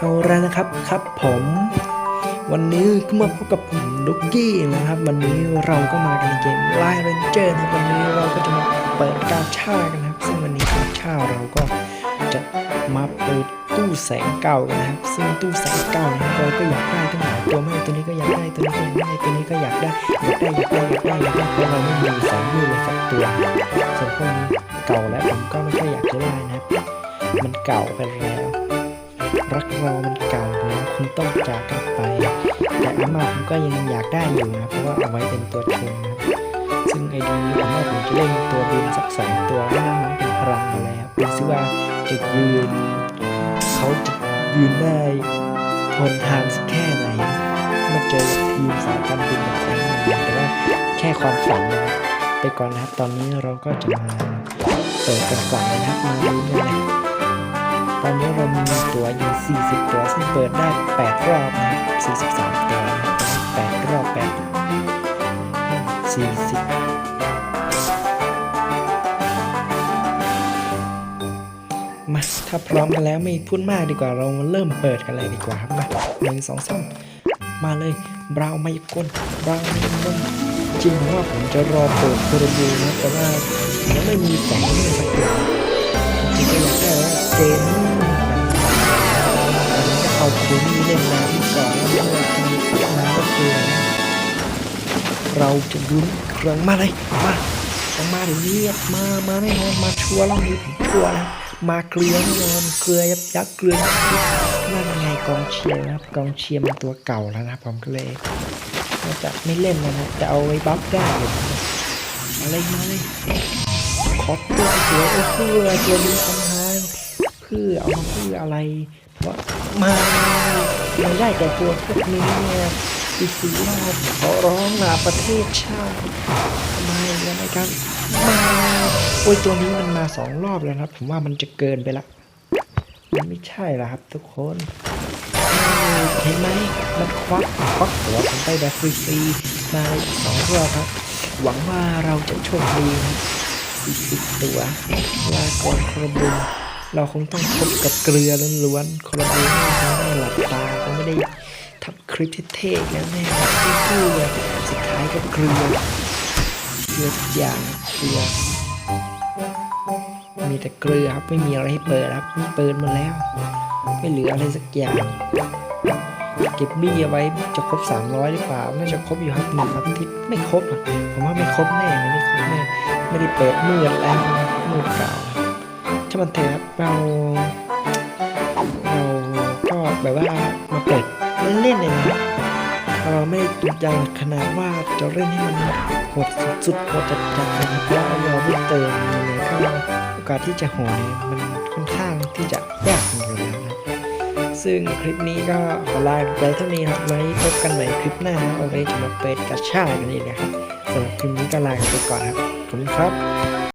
เอาละนะครับครับผมวันนี้ก็มาพบกับผมดุกกี้นะครับ วันนี้เราก็มากันในเกมไลน์เรนเจอร์นะวันนี้เราก็จะมาเปิดกาชากันนะครับ ซึ่งวันนี้กาชาเราก็จะมาเปิดตู้แสงเก่ากันนะครับ ซึ่งตู้แสงเก่านะครับเราก็อยากได้ตั้งหลายตัวมากตัวนี้ก็อยากได้ตัวนี้ก็อยากได้ตัวนี้ก็อยากได้อยากได้อยากได้อยากได้อยากได้เพราะเราไม่มีแสงมืดเลยสักตัวส่วนพวกนี้เก่าแล้วผมก็ไม่ค่อยอยากจะได้นะครับมันเก่าไปแล้ว รักเรามันเก่าแล้วคุณต้องจากกันไป แต่อาม่าผมก็ยังอยากได้อยู่นะ เพราะว่าเอาไว้เป็นตัวชมนะซึ่งไอดีนี้ผมว่าผมจะเล่นตัวบินสักสองตัวแล้วมันเป็นพลังมาแล้วดูซิว่าจะยืนเขาจะยืนได้ทนทานสักแค่ไหนมาเจอทีมสายการบินแบบแข็งแต่ว่าแค่ความฝันนะไปก่อนนะครับ ตอนนี้เราก็จะมาเปิดกันก่อนนะครับมาดูกันเลย ตอนนี้เรามีตัวอยู่40 ตัวซึ่งเปิดได้ 8 รอบนะ43 ตัวนะ8รอบ8 40 มาถ้าพร้อมกันแล้วไม่พูดมากดีกว่าเรามาเริ่มเปิดกันเลยดีกว่าครับมาหนึ่งสองสามมาเลยบราวน์มายากลบราวน์มายากลจริงๆว่าผมจะรอเปิดโครบูนะแต่ว่ายังไม่มีแสงเลยสักตัวจ ริงๆก็อยากได้ว่าเจนจะเอาคูนี่เล่นน้ำก่อนแล้วเมื่อทำน้ำก็คือเราจะลุ้นเครื่องมาเลยมาต้องมาเดี๋ยวนี้มามาแน่นอนมาชัวร์รอบนี้ผมชัวร์นะมาเกลือแน่นอนเกลือยับยักษ์เกลือยับยักษ์นั่นไงกองเชียร์นะครับกองเชียร์มันตัวเก่าแล้วนะผมก็เลยจะไม่เล่นแล้วนะจะเอาไว้บัฟได้เลยอะไรมาเลย ขอเพื่อสวอเพื่อตัวดีทำทางเพื่อเอาเพื่ออะไรเพราะมาไม่ได้แต่ตัวพวกนี้เนี่ยปิสีลาขอร้องหนาประเทศชาติทำไมแล้วนะครับมาโอ้ยตัวนี้มันมาสองรอบแล้วครับ ผมว่ามันจะเกินไปละมันไม่ใช่ละครับ ทุกคนเห็นไหมมันควักควักหัวผมไปแบบฟรีๆมาสองรอบครับ หวังว่าเราจะโชคดีครับ 40 ตัวลาก่อนคราบูเราคงต้องพบกับเกลือล้วนๆคราบูเขาไม่หลับตาเขาไม่ได้ทำคลิปเท่ๆแล้วแน่ที่พูเลยสุดท้ายก็เกลือเกลือทุกอย่างเกลือมีแต่เกลือครับไม่มีอะไรให้เปิดครับเปิดมาแล้ว ไม่เหลืออะไรสักอย่างเก็บบี้เอาไว้จะครบ 300หรือเปล่าน่าจะครบอยู่ครับหนึ่งอาทิตย์ไม่ครบผมว่าไม่ครบแน่เลยครบ ไม่ได้เปิดมืดแล้วมืดเก่าถ้ามันเถอะครับเราเราก็แบบว่ามาเปิดเล่นๆเลยนะเราไม่จริงจังขนาดว่าจะเล่นให้มันโหดสุดๆโหดจัดๆนะครับเพราะว่าเราไม่เติมเลยก็โอกาสที่จะโหนเนี่ยมันค่อนข้างที่จะยากอยู่แล้วนะซึ่งคลิปนี้ก็ขอลาไปเท่านี้ครับไว้พบกันใหม่คลิปหน้านะวันนี้จะมาเปิดกระชากกันอีกนะครับ สำหรับคลิปนี้ก็ลาไปก่อนครับ ขอบคุณครับ